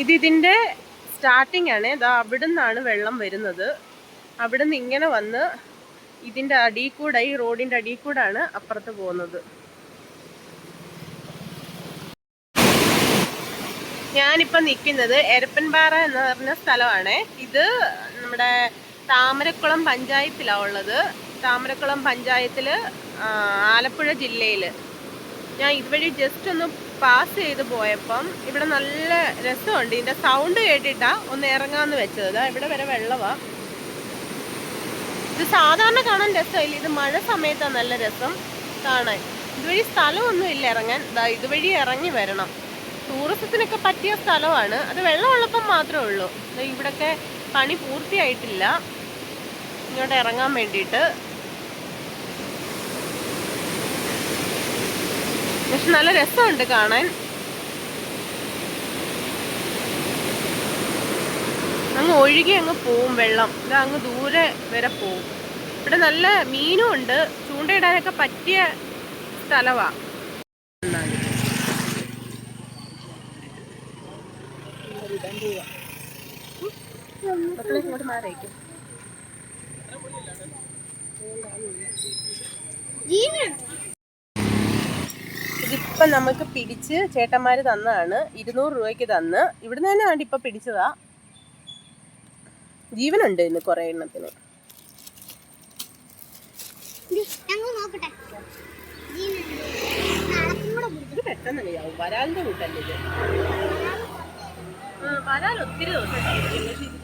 ഇത് ഇതിന്റെ സ്റ്റാർട്ടിംഗ് ആണ്. ഇതാ അവിടെ നിന്നാണ് വെള്ളം വരുന്നത്. അവിടെ നിന്ന് ഇങ്ങനെ വന്ന് ഇതിന്റെ അടിയിൽ കൂടെ ഈ റോഡിന്റെ അടിയിൽ കൂടാണ് അപ്പുറത്ത് പോകുന്നത്. ഞാനിപ്പോ നിൽക്കുന്നത് എരപ്പൻപാറ എന്ന് പറഞ്ഞ സ്ഥലമാണ്. ഇത് നമ്മുടെ താമരക്കുളം പഞ്ചായത്തിലാണ് ഉള്ളത്. താമരക്കുളം പഞ്ചായത്തിൽ ആലപ്പുഴ ജില്ലയിൽ. ഞാൻ ഇതുവഴി ജസ്റ്റ് ഒന്ന് പാസ് ചെയ്ത് പോയപ്പം ഇവിടെ നല്ല രസമുണ്ട്. ഇതിന്റെ സൗണ്ട് കേട്ടിട്ടാ ഒന്ന് ഇറങ്ങാന്ന് വെച്ചത്. ഇവിടെ വരെ വെള്ളമാണ് ഇത് സാധാരണ കാണാൻ രസമില്ല. ഇത് മഴ സമയത്താണ് നല്ല രസം കാണാൻ. ഇതുവഴി സ്ഥലമൊന്നും ഇല്ല ഇറങ്ങാൻ. ഇതുവഴി ഇറങ്ങി വരണം. ടൂറിസത്തിനൊക്കെ പറ്റിയ സ്ഥലമാണ്. അത് വെള്ളമുള്ളപ്പം മാത്രമേ ഉള്ളൂ. ഇവിടൊക്കെ പണി പൂർത്തിയായിട്ടില്ല. ഇങ്ങോട്ട് ഇറങ്ങാൻ വേണ്ടിയിട്ട്. നല്ല രസമുണ്ട് കാണാൻ. അങ്ങ് ഒഴുകി അങ്ങ് പോവും വെള്ളം. ഇത് അങ്ങ് ദൂരെ വരെ പോവും. ഇവിടെ നല്ല മീനും ഉണ്ട്. ചൂണ്ടയിടാനൊക്കെ പറ്റിയ സ്ഥലവാ. ഇങ്ങോട്ട് ഇതിപ്പം നമുക്ക് പിടിച്ച് ചേട്ടന്മാർ തന്നതാണ് ഇരുന്നൂറ് രൂപയ്ക്ക് തന്ന്. ഇവിടുന്ന് തന്നെ ആണ്ട് ഇപ്പം പിടിച്ചതാ. ജീവനുണ്ട് ഇന്ന് കുറെ എണ്ണത്തിന്. പെട്ടെന്ന് കഴിയാവും വരാലിന്റെ കൂട്ടല്ലേ ഇത്? വരാൽ ഒത്തിരി ദിവസം പക്ഷെ